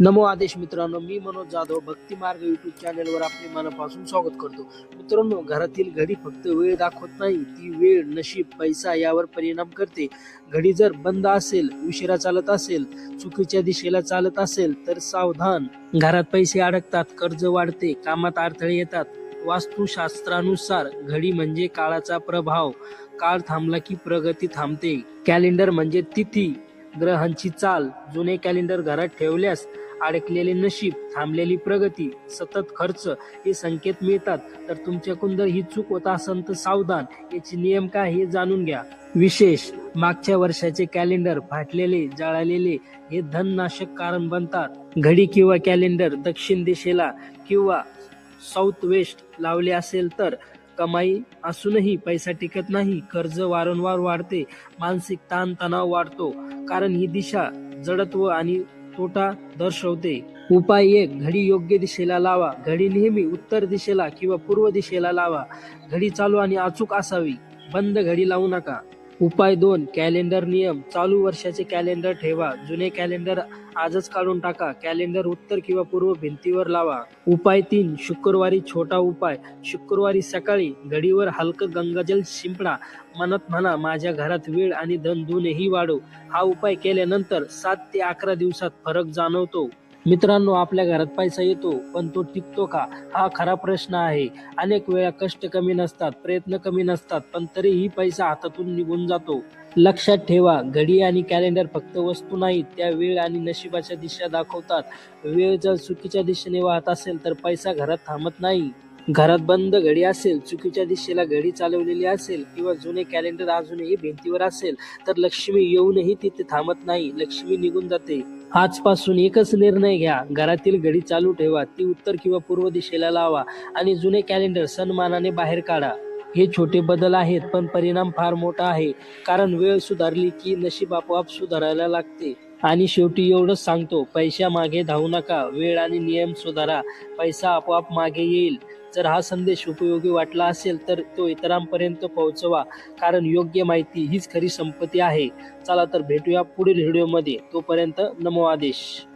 नमो आदेश मित्रांनो मी मनोज जाधव भक्ती मार्ग युट्यूब चॅनलवर आपले मनापासून स्वागत करतो. मित्रांनो घरातील घडी फक्त वेळ दाखवत नाही ती वेळ नशीब पैसा यावर परिणाम करते. घडी जर बंद असेल उशिरा चालत असेल चुकीच्या दिशेला चालत असेल तर सावधान. घरात पैसे अडकतात कर्ज वाढते कामात अडथळे येतात. वास्तुशास्त्रानुसार घडी म्हणजे काळाचा प्रभाव. काळ थांबला की प्रगती थांबते. कॅलेंडर म्हणजे तिथी. ग्रहांची चाल. जुने कॅलेंडर घरात ठेवल्यास अडकलेले नशीब थांबलेली प्रगती सतत खर्च हे संकेत मिळतात. तर तुमच्याकडून जर ही चूक होत असेल तर सावधान. याचे नियम काय हे जाणून घ्या. विशेष मागच्या वर्षाचे कॅलेंडर फाटलेले जळालेले हे धननाशक कारण बनतात. घडी किंवा कॅलेंडर दक्षिण दिशेला किंवा साऊथ वेस्ट लावले असेल तर कमाई असूनही पैसा टिकत नाही कर्ज वारंवार वाढते मानसिक ताणतणाव वाढतो. कारण ही दिशा जडत्व आणि तोटा दर्शवते. उपाय एक घडी योग्य दिशेला लावा. घडी नेहमी उत्तर दिशेला किंवा पूर्व दिशेला लावा. घडी चालू आणि अचूक असावी. बंद घडी लावू नका. उपाय दोन. कॅलेंडर नियम. चालू वर्षाचे कॅलेंडर ठेवा. जुने कॅलेंडर आजच काढून टाका. कॅलेंडर उत्तर किंवा पूर्व भिंतीवर लावा. उपाय तीन. शुक्रवारी छोटा उपाय. शुक्रवारी सकाळी घडीवर हलकं गंगाजल शिंपडा. मनात म्हणा माझ्या घरात वेळ आणि धन दोनही वाढव हा उपाय केल्यानंतर सात ते अकरा दिवसात फरक जाणवतो. मित्रांनो आपल्या घरात पैसा येतो पण तो टिकतो का? हा खरा प्रश्न आहे. अनेक वेळा कष्ट कमी नसतात प्रयत्न कमी नसतात पण तरीही पैसा हातातून निघून जातो. लक्षात ठेवा घडी आणि कॅलेंडर फक्त वस्तू नाहीत त्या वेळ आणि नशिबाच्या दिशा दाखवतात. वेळ जर चुकीच्या दिशेने वाहत असेल तर पैसा घरात थांबत नाही. घरात बंद घडी असेल चुकीच्या दिशेला घडी चालवलेली असेल किंवा जुने कॅलेंडर अजूनही भिंतीवर असेल तर लक्ष्मी येऊनही तिथे थांबत नाही लक्ष्मी निघून जाते. आजपासून एकच निर्णय घ्या. घरातील घडी चालू ठेवा. ती उत्तर किंवा पूर्व दिशेला लावा आणि जुने कॅलेंडर सन्मानाने बाहेर काढा. हे छोटे बदल आहेत पण परिणाम फार मोठा आहे. कारण वेळ सुधारली की नशीब आपोआप सुधारायला लागते. आणि शेवटी एवढंच सांगतो पैशा मागे धावू नका. वेळ आणि नियम सुधारा. पैसा आपोआप मागे येईल. जर हा संदेश उपयोगी वाटला असेल तर तो इतरांपर्यंत पोहोचवा कारण योग्य माहिती हीच खरी संपत्ती आहे. चला तर भेटूया पुढील व्हिडिओमध्ये. तोपर्यंत नमो आदेश.